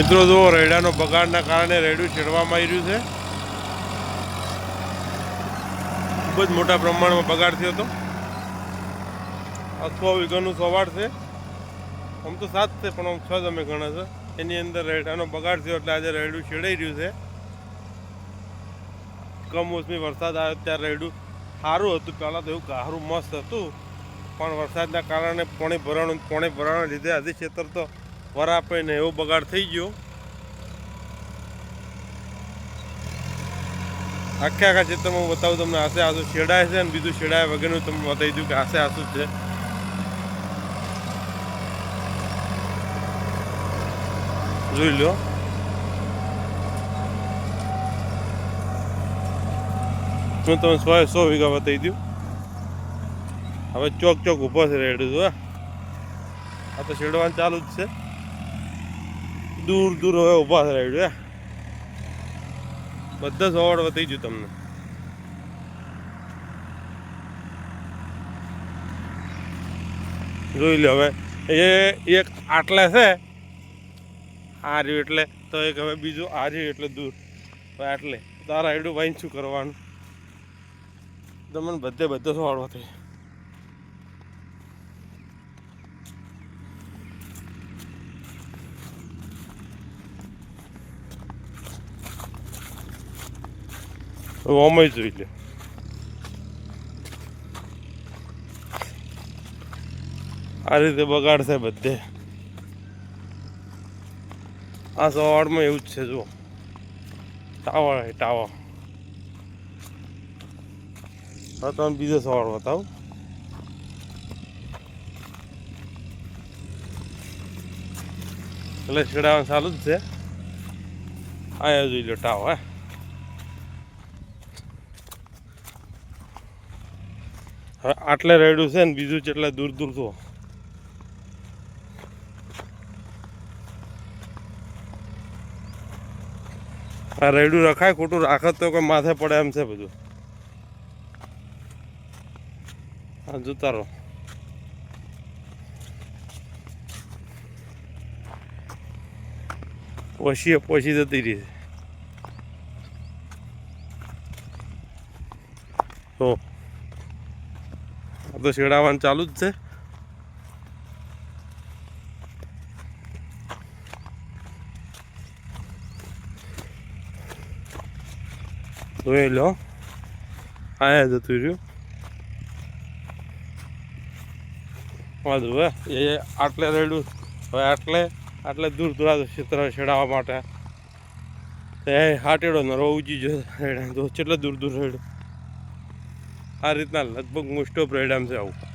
મિત્રો, જુઓ, રેડાનો બગાડના કારણે રેડું ચડવામાં આવ્યું છે. ખૂબ જ મોટા પ્રમાણમાં બગાડ થયો હતો. આ સો વીઘાનું સવાડ છે. આમ તો સાત છે, પણ આમ છ તમે ગણા છે. એની અંદર રેડાનો બગાડ થયો એટલે આજે રેડું છેડાઈ રહ્યું છે. કમોસમી વરસાદ આવ્યો ત્યારે રેડું સારું હતું. પહેલાં તો એવું ગારું મસ્ત હતું. પણ વરસાદના કારણે પોણી ભરાણું, પોણી ભરાવાના લીધે આજે ખેતર તો વરાપે ને એવો બગાડ થઈ ગયો. આખે આખા ચિત્રમાં હું બતાવું તમને, આસે આસુ છેડાય છે અને બીજું છેડાય વગરનું તમને બતાવી દઉં કે આસે આસુ છે. જોઈ લો. હું તમને સો સો વીઘા બતાવી દઉં. હવે ચોક ચોક ઊભો છે રેડું જો આ તો છેડવાનું ચાલુ જ છે. દૂર દૂર હવે ઊભા છે બધા સવાડ વધી ગયું તમને. જોઈ લો હવે. એ એક આટલે છે. આ રહ્યું એટલે, તો એક હવે બીજું આ રહ્યું એટલે દૂર. આટલે. તારા આઈડું વાઈન શું કરવાનું? તમને બધે બધો સવાડ બતાવી ઓમય જોઈ લે આ રીતે બગાડશે બધે આ સવાડમાં એવું જ છે જો ટાવર હે ટાવર હા તમે બીજો સવાડ બતાવો એટલે છેડાવાનું ચાલુ જ છે આ જોઈ લો ટાવર હે હવે આટલે રેડું છે ને બીજું જેટલા દૂર દૂર તો આ રેડું રખાય, ખોટું રાખત તો કોઈ માથે પડે એમ છે બધું. હા જોતા રહો. પોશીએ પોશી જતી રહી તો તો છેડાવાનું ચાલુ જ છે. જોઈ લો. આયા જતું રહ્યું. વાંધો હે એ આટલે રેડું. હવે આટલે આટલે દૂર દૂર ક્ષેત્ર છેડાવવા માટે. તે હાટેડો નરો ઉજી જો રેડે તો કેટલે દૂર દૂર રેડું આ રીતના લગભગ મોસ્ટ ઓફ રેડામ છે આવું.